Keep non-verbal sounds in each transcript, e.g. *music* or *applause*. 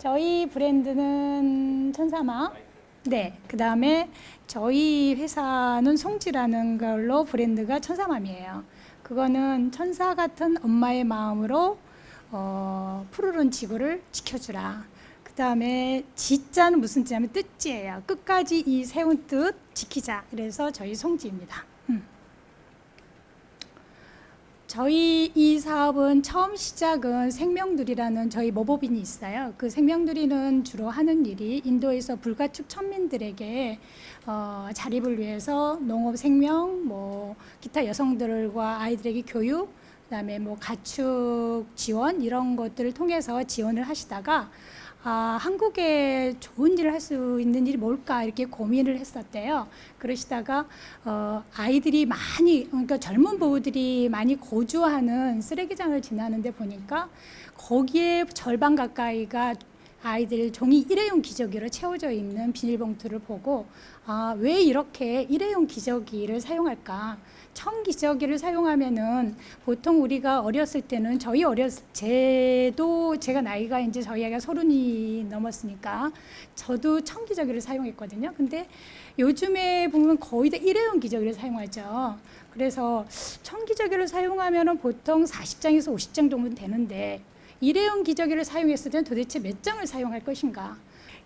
저희 브랜드는 천사마. 네. 그 다음에 저희 회사는 송지라는 걸로 브랜드가 천사맘이에요. 그거는 천사 같은 엄마의 마음으로 어, 푸르른 지구를 지켜주라. 그 다음에 지자는 무슨 지냐면 뜻지예요. 끝까지 이 세운 뜻 지키자. 그래서 저희 송지입니다. 음. 저희 이 사업은 처음 시작은 생명누리라는 저희 모법인이 있어요. 그 생명누리는 주로 하는 일이 인도에서 불가축 천민들에게 어, 자립을 위해서 농업 생명, 뭐 기타 여성들과 아이들에게 교육, 그다음에 뭐 가축 지원 이런 것들을 통해서 지원을 하시다가 아, 한국에 좋은 일을 할 수 있는 일이 뭘까 이렇게 고민을 했었대요. 그러시다가 어, 아이들이 많이 그러니까 젊은 부부들이 많이 거주하는 쓰레기장을 지나는데 보니까 거기에 절반 가까이가 아이들 종이 일회용 기저귀로 채워져 있는 비닐봉투를 보고 아, 왜 이렇게 일회용 기저귀를 사용할까? 청 기저귀를 사용하면은 보통 우리가 어렸을 때는 저희 어렸을 제도 제가 나이가 이제 저희 아이가 서른이 넘었으니까 저도 청 기저귀를 사용했거든요. 근데 요즘에 보면 거의 다 일회용 기저귀를 사용하죠. 그래서 청 기저귀를 사용하면은 보통 40장에서 50장 정도 되는데 일회용 기저귀를 사용했을 때는 도대체 몇 장을 사용할 것인가?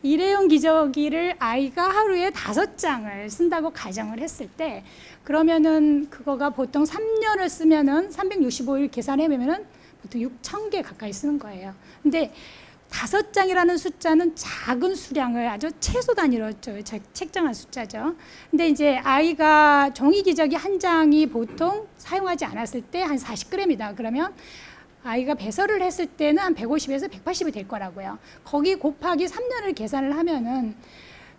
일회용 기저귀를 아이가 하루에 다섯 장을 쓴다고 가정을 했을 때 그러면은 그거가 보통 3년을 쓰면은 365일 계산해 보면은 보통 6천 개 가까이 쓰는 거예요. 근데 다섯 장이라는 숫자는 작은 수량을 아주 최소 단위로 책정한 숫자죠. 근데 이제 아이가 종이 기저귀 한 장이 보통 사용하지 않았을 때 한 40g이다. 그러면 아이가 배설을 했을 때는 한 150에서 180이 될 거라고요. 거기 곱하기 3년을 계산을 하면은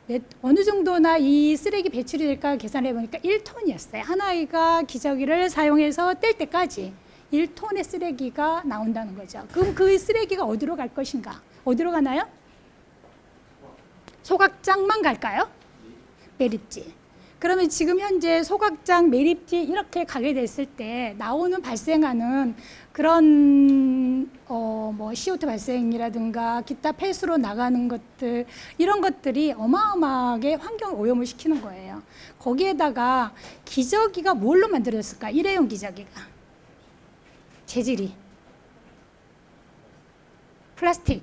몇- 어느 정도나 이 쓰레기 배출이 될까 계산해 보니까 1톤이었어요. 한 아이가 기저귀를 사용해서 뗄 때까지 1톤의 쓰레기가 나온다는 거죠. 그럼 그 쓰레기가 어디로 갈 것인가? 어디로 가나요? 소각장만 갈까요? 매립지. 그러면 지금 현재 소각장, 매립지 이렇게 가게 됐을 때 나오는 발생하는 그런 어뭐 CO2 발생이라든가 기타 폐수로 나가는 것들 이런 것들이 어마어마하게 환경 오염을 시키는 거예요. 거기에다가 기저귀가 뭘로 만들어졌을까? 일회용 기저귀가 재질이 플라스틱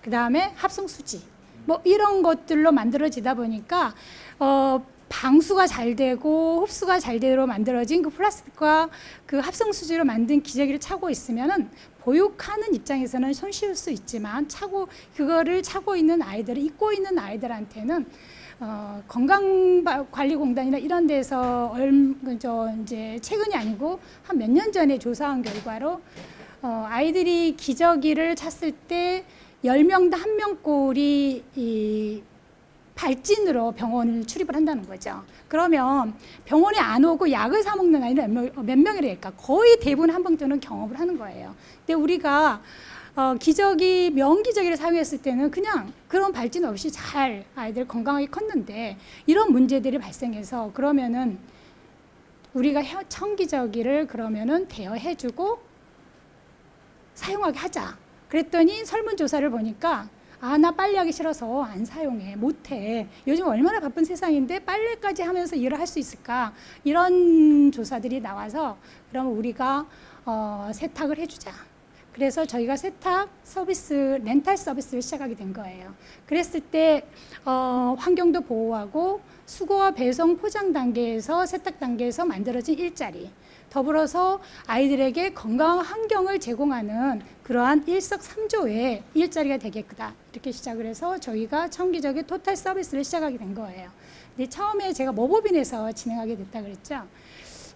그 다음에 합성 수지 뭐 이런 것들로 만들어지다 보니까 어 방수가 잘 되고 흡수가 잘 되도록 만들어진 그 플라스틱과 그 합성 수지로 만든 기저귀를 차고 있으면은 보육하는 입장에서는 손쉬울 수 있지만 차고 그거를 차고 있는 아이들을 입고 있는 아이들한테는 어, 건강관리공단이나 이런 데서 얼저 이제 최근이 아니고 한 몇 년 전에 조사한 결과로 어, 아이들이 기저귀를 찼을 때 10명당 한 명꼴이 이 발진으로 병원을 출입을 한다는 거죠. 그러면 병원에 안 오고 약을 사 먹는 아이는 몇, 명, 몇 명이라 할까? 거의 대부분 한 번쯤은 경험을 하는 거예요. 근데 우리가 어, 기저귀, 명기저귀를 사용했을 때는 그냥 그런 발진 없이 잘 아이들 건강하게 컸는데 이런 문제들이 발생해서 그러면은 우리가 혀- 청기저귀를 그러면은 대여해주고 사용하게 하자. 그랬더니 설문조사를 보니까 아, 나 빨래 하기 싫어서 안 사용해, 못해. 요즘 얼마나 바쁜 세상인데 빨래까지 하면서 일을 할 수 있을까? 이런 조사들이 나와서 그럼 우리가 어, 세탁을 해주자. 그래서 저희가 세탁 서비스, 렌탈 서비스를 시작하게 된 거예요. 그랬을 때 어, 환경도 보호하고 수거와 배송 포장 단계에서 세탁 단계에서 만들어진 일자리. 더불어서 아이들에게 건강한 환경을 제공하는 그러한 일석삼조의 일자리가 되겠다 이렇게 시작을 해서 저희가 청기적인 토탈 서비스를 시작하게 된 거예요. 근데 처음에 제가 모법인에서 진행하게 됐다 그랬죠.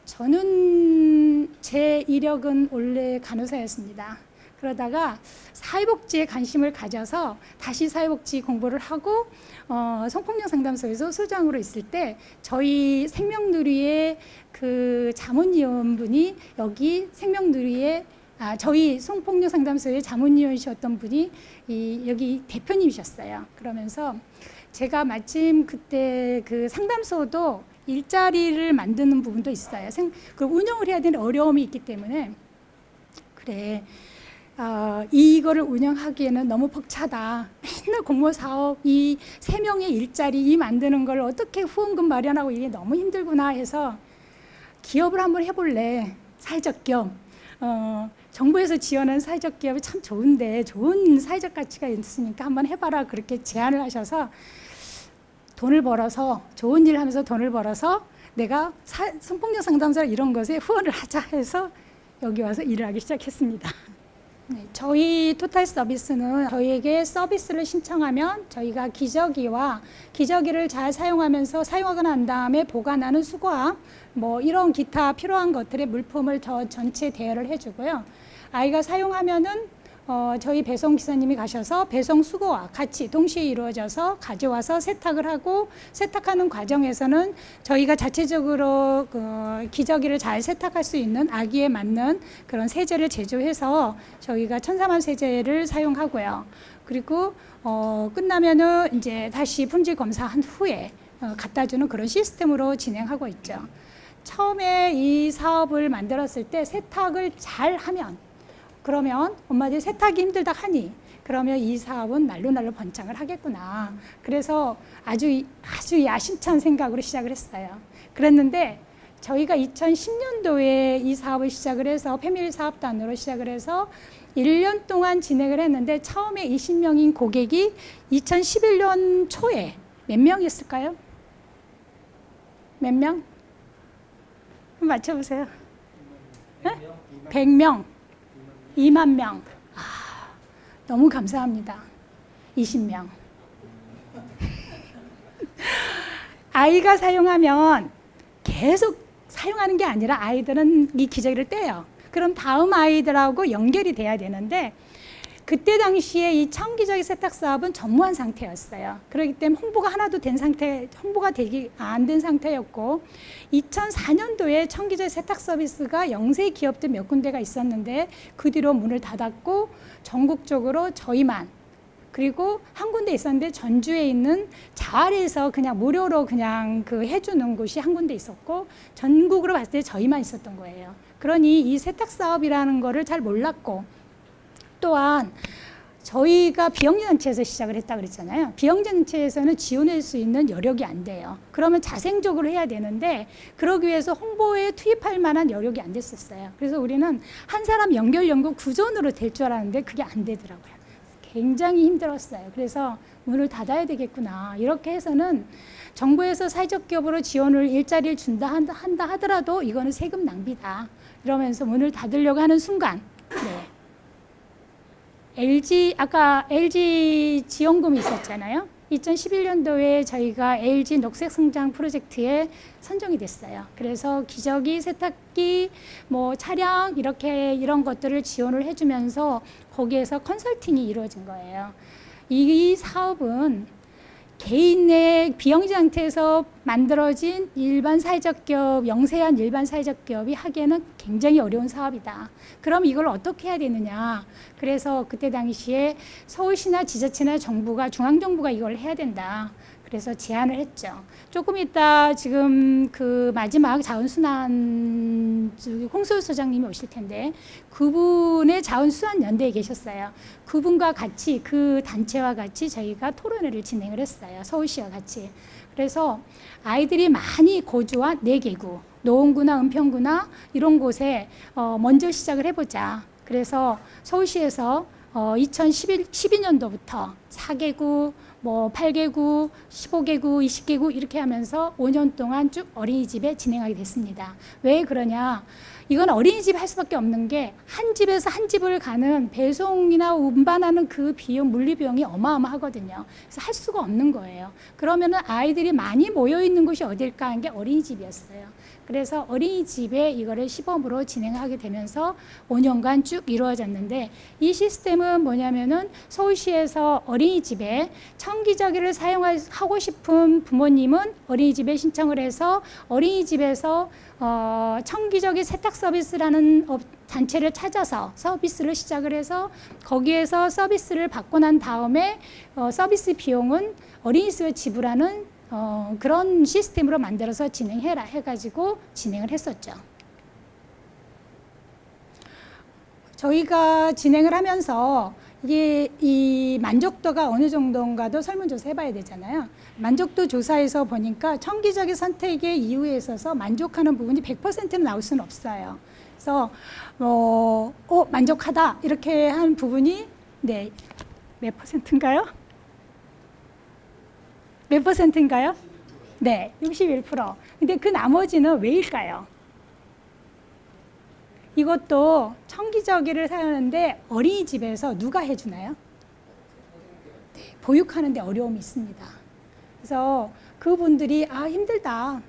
저는 제 이력은 원래 간호사였습니다. 그러다가 사회복지에 관심을 가져서 다시 사회복지 공부를 하고 어, 성폭력 상담소에서 소장으로 있을 때 저희 생명누리의 그 자문위원분이 여기 생명누리의 아, 저희 성폭력 상담소의 자문위원이셨던 분이 이, 여기 대표님이셨어요. 그러면서 제가 마침 그때 그 상담소도 일자리를 만드는 부분도 있어요. 생, 그 운영을 해야 되는 어려움이 있기 때문에 그래 어, 이거를 운영하기에는 너무 벅차다. 맨날 공모 사업 이 세 명의 일자리 이 만드는 걸 어떻게 후원금 마련하고 이게 너무 힘들구나 해서 기업을 한번 해볼래. 사회적 기업. 어, 정부에서 지원하는 사회적 기업이 참 좋은데 좋은 사회적 가치가 있으니까 한번 해봐라 그렇게 제안을 하셔서 돈을 벌어서 좋은 일 하면서 돈을 벌어서 내가 사, 성폭력 상담사 이런 것에 후원을 하자 해서 여기 와서 일을 하기 시작했습니다. 네, 저희 토탈 서비스는 저희에게 서비스를 신청하면 저희가 기저귀와 기저귀를 잘 사용하면서 사용하고 난 다음에 보관하는 수거함 뭐 이런 기타 필요한 것들의 물품을 저 전체 대여를 해주고요. 아이가 사용하면은 어, 저희 배송 기사님이 가셔서 배송 수거와 같이 동시에 이루어져서 가져와서 세탁을 하고 세탁하는 과정에서는 저희가 자체적으로 그 기저귀를 잘 세탁할 수 있는 아기에 맞는 그런 세제를 제조해서 저희가 천사만 세제를 사용하고요. 그리고 어, 끝나면은 이제 다시 품질 검사한 후에 어, 갖다 주는 그런 시스템으로 진행하고 있죠. 처음에 이 사업을 만들었을 때 세탁을 잘 하면 그러면 엄마들이 세탁이 힘들다 하니 그러면 이 사업은 날로 날로 번창을 하겠구나. 그래서 아주 아주 야심찬 생각으로 시작을 했어요. 그랬는데 저희가 2010년도에 이 사업을 시작을 해서 패밀리 사업단으로 시작을 해서 1년 동안 진행을 했는데 처음에 20명인 고객이 2011년 초에 몇 명이었을까요? 몇 명? 맞춰보세요. 네? 100명. 2만 명. 아, 너무 감사합니다. 20명. *laughs* 아이가 사용하면 계속 사용하는 게 아니라 아이들은 이 기저귀를 떼요. 그럼 다음 아이들하고 연결이 돼야 되는데 그때 당시에 이 청기저귀 세탁 사업은 전무한 상태였어요. 그렇기 때문에 홍보가 하나도 된 상태, 홍보가 되기 안 된 상태였고 2004년도에 청기저귀 세탁 서비스가 영세 기업들 몇 군데가 있었는데 그 뒤로 문을 닫았고 전국적으로 저희만 그리고 한 군데 있었는데 전주에 있는 자활에서 그냥 무료로 그냥 그 해주는 곳이 한 군데 있었고 전국으로 봤을 때 저희만 있었던 거예요. 그러니 이 세탁 사업이라는 거를 잘 몰랐고 또한 저희가 비영리단체에서 시작을 했다 그랬잖아요. 비영리단체에서는 지원할 수 있는 여력이 안 돼요. 그러면 자생적으로 해야 되는데 그러기 위해서 홍보에 투입할 만한 여력이 안 됐었어요. 그래서 우리는 한 사람 연결 연구 구전으로 될 줄 알았는데 그게 안 되더라고요. 굉장히 힘들었어요. 그래서 문을 닫아야 되겠구나. 이렇게 해서는 정부에서 사회적 기업으로 지원을 일자리를 준다 한다, 하더라도 이거는 세금 낭비다. 이러면서 문을 닫으려고 하는 순간 네. LG 아까 LG 지원금이 있었잖아요. 2011년도에 저희가 LG 녹색 성장 프로젝트에 선정이 됐어요. 그래서 기저귀, 세탁기, 뭐 차량 이렇게 이런 것들을 지원을 해주면서 거기에서 컨설팅이 이루어진 거예요. 이 사업은 개인의 비영지 상태에서 만들어진 일반 사회적 기업, 영세한 일반 사회적 기업이 하기에는 굉장히 어려운 사업이다. 그럼 이걸 어떻게 해야 되느냐. 그래서 그때 당시에 서울시나 지자체나 정부가, 중앙정부가 이걸 해야 된다. 그래서 제안을 했죠. 조금 이따 지금 그 마지막 자원순환 홍소유 소장님이 오실 텐데 그분의 자원순환 연대에 계셨어요. 그분과 같이 그 단체와 같이 저희가 토론회를 진행을 했어요. 서울시와 같이. 그래서 아이들이 많이 거주한 네 개구, 노원구나 은평구나 이런 곳에 어 먼저 시작을 해보자. 그래서 서울시에서 어 2011, 12년도부터 4개구, 뭐 8개구, 15개구, 20개구 이렇게 하면서 5년 동안 쭉 어린이집에 진행하게 됐습니다. 왜 그러냐? 이건 어린이집 할 수밖에 없는 게 한 집에서 한 집을 가는 배송이나 운반하는 그 비용, 물리 비용이 어마어마하거든요. 그래서 할 수가 없는 거예요. 그러면은 아이들이 많이 모여 있는 곳이 어딜까 하는 게 어린이집이었어요. 그래서 어린이집에 이거를 시범으로 진행하게 되면서 5년간 쭉 이루어졌는데 이 시스템은 뭐냐면은 서울시에서 어린이집에 청기저귀를 사용하고 싶은 부모님은 어린이집에 신청을 해서 어린이집에서 어, 청기저귀 세탁 서비스라는 업, 단체를 찾아서 서비스를 시작을 해서 거기에서 서비스를 받고 난 다음에 어, 서비스 비용은 어린이집에 지불하는 어, 그런 시스템으로 만들어서 진행해라 해가지고 진행을 했었죠. 저희가 진행을 하면서 이게 이 만족도가 어느 정도인가도 설문조사 해봐야 되잖아요. 만족도 조사에서 보니까 청기적인 선택의 이유에 있어서 만족하는 부분이 100%는 나올 수는 없어요. 그래서 어, 어 만족하다 이렇게 한 부분이 네 몇 퍼센트인가요? 몇 퍼센트인가요? 네, 61%. 근데 그 나머지는 왜일까요? 이것도 청기저귀를 사용하는데 어린이집에서 누가 해주나요? 네, 보육하는데 어려움이 있습니다. 그래서 그분들이 아 힘들다.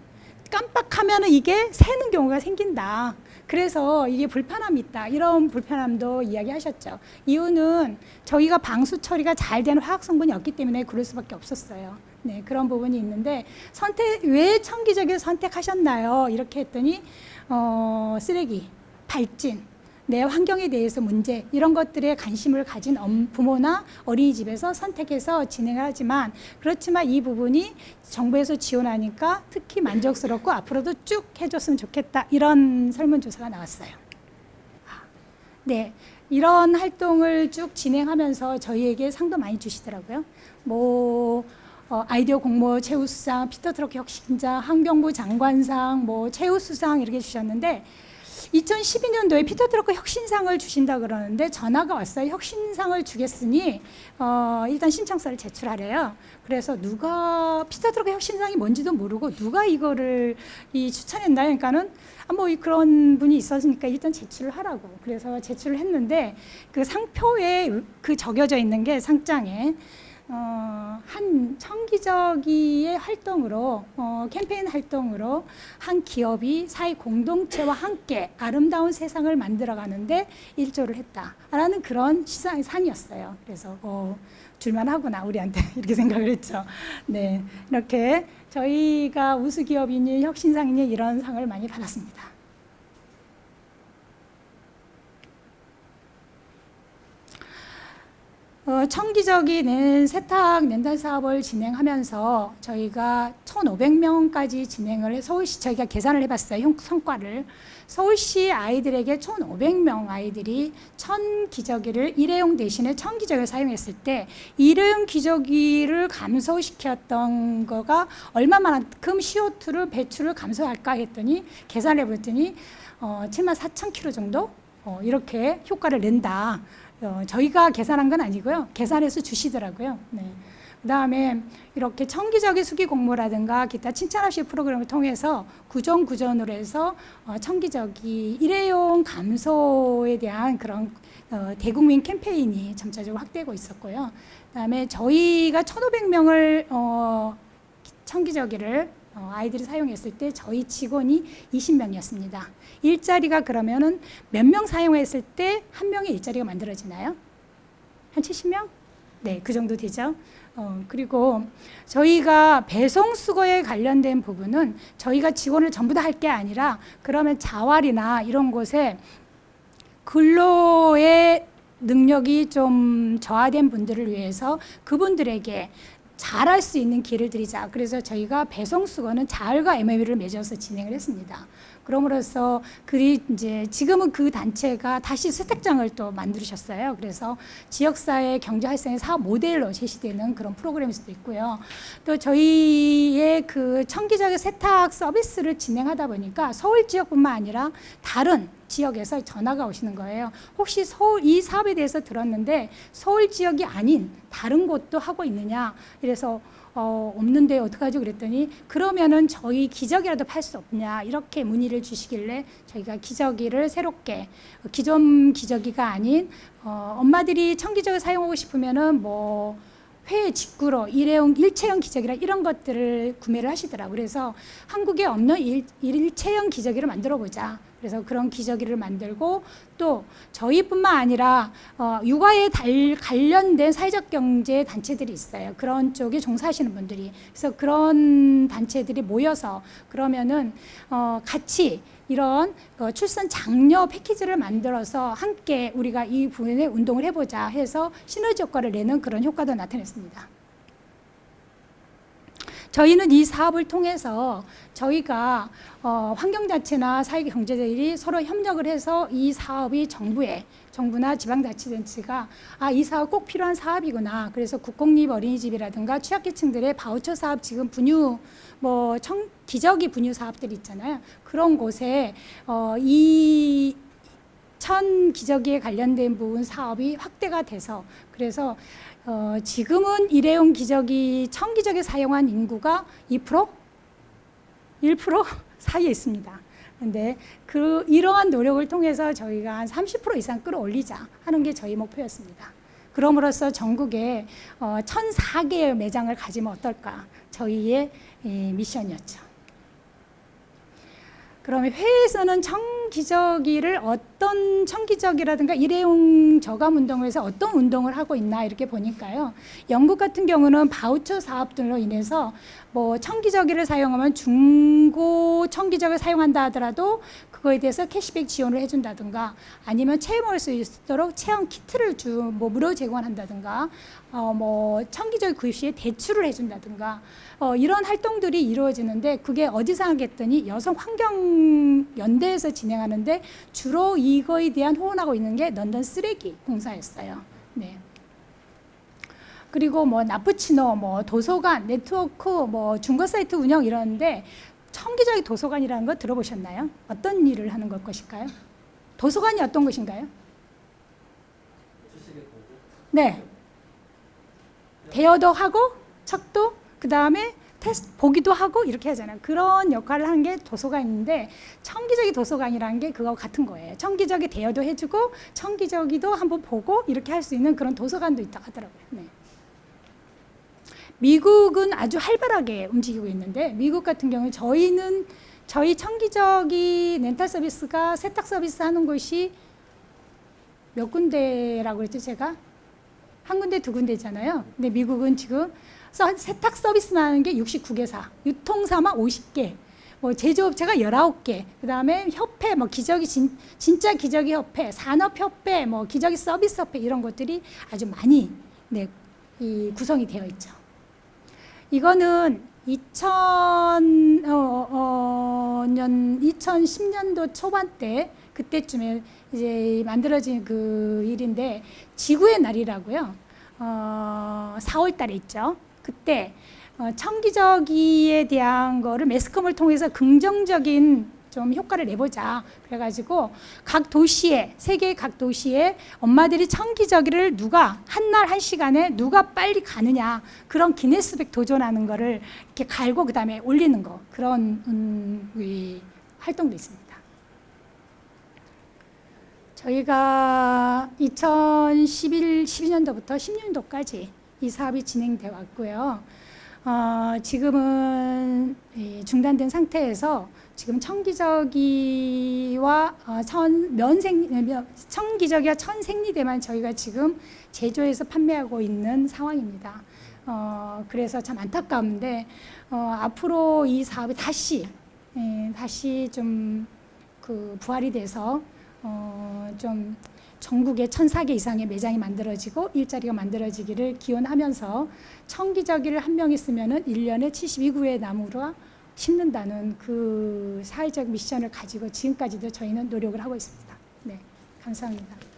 깜빡하면 이게 새는 경우가 생긴다. 그래서 이게 불편함이 있다. 이런 불편함도 이야기하셨죠. 이유는 저희가 방수 처리가 잘 된 화학 성분이 없기 때문에 그럴 수밖에 없었어요. 네, 그런 부분이 있는데 선택 왜 청기적을 선택하셨나요? 이렇게 했더니 어, 쓰레기, 발진, 내 환경에 대해서 문제 이런 것들에 관심을 가진 엄- 부모나 어린이집에서 선택해서 진행을 하지만 그렇지만 이 부분이 정부에서 지원하니까 특히 만족스럽고 앞으로도 쭉 해줬으면 좋겠다 이런 설문조사가 나왔어요. 아, 네, 이런 활동을 쭉 진행하면서 저희에게 상도 많이 주시더라고요. 뭐 어, 아이디어 공모 최우수상, 피터 트럭 혁신자, 환경부 장관상, 뭐 최우수상 이렇게 주셨는데 2012년도에 피터 트럭 혁신상을 주신다 그러는데 전화가 왔어요. 혁신상을 주겠으니 어, 일단 신청서를 제출하래요. 그래서 누가 피터 트럭 혁신상이 뭔지도 모르고 누가 이거를 이 추천했나 그러니까는 아, 뭐 그런 분이 있었으니까 일단 제출을 하라고. 그래서 제출을 했는데 그 상표에 그 적혀져 있는 게 상장에 어, 한 청기저기의 활동으로 어, 캠페인 활동으로 한 기업이 사회 공동체와 함께 아름다운 세상을 만들어가는데 일조를 했다라는 그런 시상 상이었어요. 그래서 어, 줄만하구나 우리한테 *laughs* 이렇게 생각을 했죠. 네, 이렇게 저희가 우수 기업이니 혁신상이니 이런 상을 많이 받았습니다. 청기적인 세탁 렌탈 사업을 진행하면서 저희가 1,500명까지 진행을 해 서울시 저희가 계산을 해봤어요 형- 성과를 서울시 아이들에게 1,500명 아이들이 천 기저귀를 일회용 대신에 천 기저귀를 사용했을 때 일회용 기저귀를 감소시켰던 거가 얼마만큼 CO2를 배출을 감소할까 했더니 계산해 봤더니 어, 7만 4천 킬로 정도 어, 이렇게 효과를 낸다. 어, 저희가 계산한 건 아니고요. 계산해서 주시더라고요. 네. 그다음에 이렇게 청기적인 수기 공모라든가 기타 칭찬합시 프로그램을 통해서 구전 구전으로 해서 어, 청기적이 일회용 감소에 대한 그런 어, 대국민 캠페인이 점차적으로 확대되고 있었고요. 그다음에 저희가 1,500명을 어, 청기저귀를 어, 아이들이 사용했을 때 저희 직원이 20명이었습니다. 일자리가 그러면은 몇 명 사용했을 때 한 명의 일자리가 만들어지나요? 한 70명? 네, 그 정도 되죠. 어, 그리고 저희가 배송 수거에 관련된 부분은 저희가 직원을 전부 다 할 게 아니라 그러면 자활이나 이런 곳에 근로의 능력이 좀 저하된 분들을 위해서 그분들에게 잘할 수 있는 길을 드리자. 그래서 저희가 배송 수거는 자활과 MOU를 맺어서 진행을 했습니다. 그럼으로써 그리 이제 지금은 그 단체가 다시 세탁장을 또 만드셨어요. 그래서 지역사회 경제 활성의 사업 모델로 제시되는 그런 프로그램일 수도 있고요. 또 저희의 그 청기적인 세탁 서비스를 진행하다 보니까 서울 지역뿐만 아니라 다른 지역에서 전화가 오시는 거예요. 혹시 서울 이 사업에 대해서 들었는데 서울 지역이 아닌 다른 곳도 하고 있느냐? 이래서 어, 없는데 어떡하죠? 그랬더니 그러면은 저희 기저귀라도 팔 수 없냐 이렇게 문의를 주시길래 저희가 기저귀를 새롭게 어, 기존 기저귀가 아닌 어, 엄마들이 청기저귀 사용하고 싶으면은 뭐 회 직구로 일회용 일체형 기저귀라 이런 것들을 구매를 하시더라고요. 그래서 한국에 없는 일, 일체형 기저귀를 만들어 보자. 그래서 그런 기저귀를 만들고 또 저희뿐만 아니라 어, 육아에 달, 관련된 사회적 경제 단체들이 있어요. 그런 쪽에 종사하시는 분들이 그래서 그런 단체들이 모여서 그러면은 어, 같이 이런 어, 출산 장려 패키지를 만들어서 함께 우리가 이 부분에 운동을 해보자 해서 시너지 효과를 내는 그런 효과도 나타냈습니다. 저희는 이 사업을 통해서 저희가 어, 환경자치나 사회경제자들이 서로 협력을 해서 이 사업이 정부에 정부나 지방자치단체가 아 이 사업 꼭 필요한 사업이구나. 그래서 국공립 어린이집이라든가 취약계층들의 바우처 사업 지금 분유 뭐 청, 기저귀 분유 사업들 있잖아요. 그런 곳에 어, 이 천 기저귀에 관련된 부분 사업이 확대가 돼서 그래서 어, 지금은 일회용 기저귀 천 기저귀 사용한 인구가 2% 1% *laughs* 사이에 있습니다. 근데 그 이러한 노력을 통해서 저희가 한 30% 이상 끌어올리자 하는 게 저희 목표였습니다. 그럼으로써 전국에 어, 1,004개의 매장을 가지면 어떨까? 저희의 이 미션이었죠. 그러면 회에서는 청 기저귀를 어떤 청기저귀라든가 일회용 저감 운동을 해서 어떤 운동을 하고 있나 이렇게 보니까요. 영국 같은 경우는 바우처 사업들로 인해서 뭐 청기저귀를 사용하면 중고 청기저귀를 사용한다 하더라도 그거에 대해서 캐시백 지원을 해준다든가 아니면 체험할 수 있도록 체험 키트를 주뭐 무료 제공한다든가 어 뭐 청기저귀 구입 시에 대출을 해준다든가 어 이런 활동들이 이루어지는데 그게 어디서 하겠더니 여성 환경 연대에서 진행 하는데 주로 이거에 대한 후원하고 있는 게 런던 쓰레기 공사였어요. 네. 그리고 뭐 나푸치노, 뭐 도서관, 네트워크, 뭐 중고 사이트 운영 이러는데 청기적인 도서관이라는 거 들어보셨나요? 어떤 일을 하는 것 것일까요? 도서관이 어떤 것인가요? 네. 대여도 하고 척도 그 다음에 테스트 보기도 하고 이렇게 하잖아요. 그런 역할을 하는 게 도서관인데 청기적인 도서관이라는 게 그거 같은 거예요. 청기적이 대여도 해주고 청기적이도 한번 보고 이렇게 할 수 있는 그런 도서관도 있다 하더라고요. 네. 미국은 아주 활발하게 움직이고 있는데 미국 같은 경우는 저희는 저희 청기적이 렌탈 서비스가 세탁 서비스 하는 곳이 몇 군데라고 그랬죠 제가 한 군데 두 군데잖아요. 근데 미국은 지금 서- 세탁 서비스만 하는 게 69개사, 유통사만 50개, 뭐 제조업체가 19개, 그 다음에 협회, 뭐 기저귀, 진, 진짜 기저귀 협회, 산업협회, 뭐 기저귀 서비스 협회 이런 것들이 아주 많이 네, 이 구성이 되어 있죠. 이거는 2000, 어, 어, 년, 2010년도 초반 때 그때쯤에 이제 만들어진 그 일인데 지구의 날이라고요. 어, 4월 달에 있죠. 그때 어, 청기저귀에 대한 거를 매스컴을 통해서 긍정적인 좀 효과를 내보자. 그래가지고 각 도시에 세계 각 도시에 엄마들이 청기저귀를 누가 한 날 한 시간에 누가 빨리 가느냐 그런 기네스백 도전하는 거를 이렇게 갈고 그 다음에 올리는 거 그런 음, 이 활동도 있습니다. 저희가 2011, 12년도부터 16년도까지 이 사업이 진행되어 왔고요. 어, 지금은 이 중단된 상태에서 지금 청기저귀와 어, 천 면생 면- 청기저귀와 천생리대만 저희가 지금 제조해서 판매하고 있는 상황입니다. 어, 그래서 참 안타까운데 어, 앞으로 이 사업이 다시 예, 다시 좀 그 부활이 돼서 어, 좀 전국에 1,004개 이상의 매장이 만들어지고 일자리가 만들어지기를 기원하면서 청기저귀를 한 명 있으면은 1년에 72구의 나무가 심는다는 그 사회적 미션을 가지고 지금까지도 저희는 노력을 하고 있습니다. 네, 감사합니다.